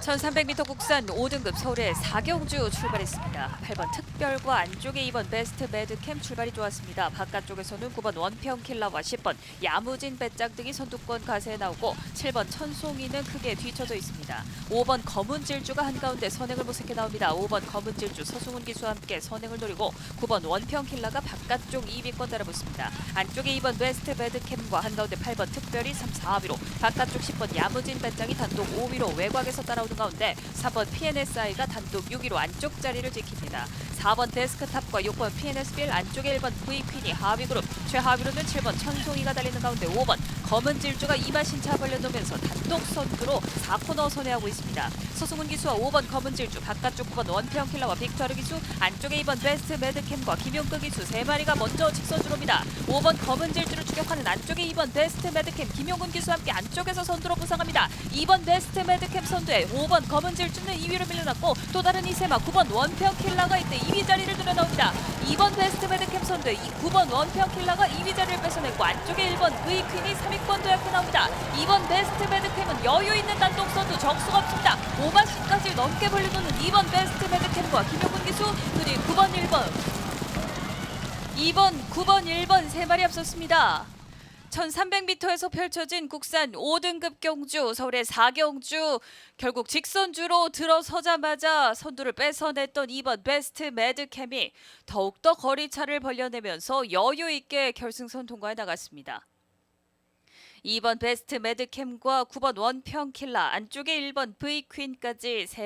1300m 국산 5등급 서울의 사경주 출발했습니다. 8번 특 별과 안쪽에 2번 베스트 매드캠 출발이 좋았습니다. 바깥쪽에서는 9번 원평 킬러와 10번 야무진 배짱 등이 선두권 가세에 나오고 7번 천송이는 크게 뒤쳐져 있습니다. 5번 검은 질주가 한가운데 선행을 모색해 나옵니다. 5번 검은 질주 서승훈 기수와 함께 선행을 노리고 9번 원평 킬러가 바깥쪽 2위권 달아붙습니다. 안쪽에 2번 베스트 매드캠과 한가운데 8번 특별히 3, 4위로 바깥쪽 10번 야무진 배짱이 단독 5위로 외곽에서 따라오는 가운데 4번 PNSI가 단독 6위로 안쪽 자리를 지킵니다. 4번 데스크탑과 6번 PNS빌 안쪽에 1번 V퀸이 하위 그룹 최하위로는 7번 천송이가 달리는 가운데 5번 검은 질주가 이마 신차 벌려놓으면서 단독 선두로 4코너 선회하고 있습니다. 서승훈 기수와 5번 검은 질주 바깥쪽 9번 원평 킬러와 빅터르 기수 안쪽에 2번 베스트 매드캠과 김용크 기수 세 마리가 먼저 직선주로 옵니다. 5번 검은 질주를 추격하는 안쪽에 2번 베스트 매드캠 김용근 기수와 함께 안쪽에서 선두로 부상합니다. 2번 베스트 매드캠 선두에 5번 검은 질주는 2위로 밀려났고 또 다른 이세마 9번 원평 킬러가 이때 2위 자리를 늘어나옵니다. 2번 베스트 매드캠 선두에 9번 원평 킬러가 2위 자리를 뺏어냈고 안쪽에 1번 V퀸이 3위권 도약해 나옵니다. 2번 베스트 매드캠은 여유 있는 단독 선두 적수가 없습니다. 5마신까지 넘게 벌려놓는 2번 베스트 매드캠과 김용근 기수 그리고 9번 1번 2번, 9번, 1번 세 마리 앞섰습니다. 1300m에서 펼쳐진 국산 5등급 경주 서울의 4경주 결국 직선주로 들어서자마자 선두를 뺏어냈던 2번 베스트 매드캠이 더욱더 거리차를 벌려내면서 여유 있게 결승선 통과해 나갔습니다. 2번 베스트 매드캠과 9번 원평 킬라 안쪽에 1번 V퀸까지 세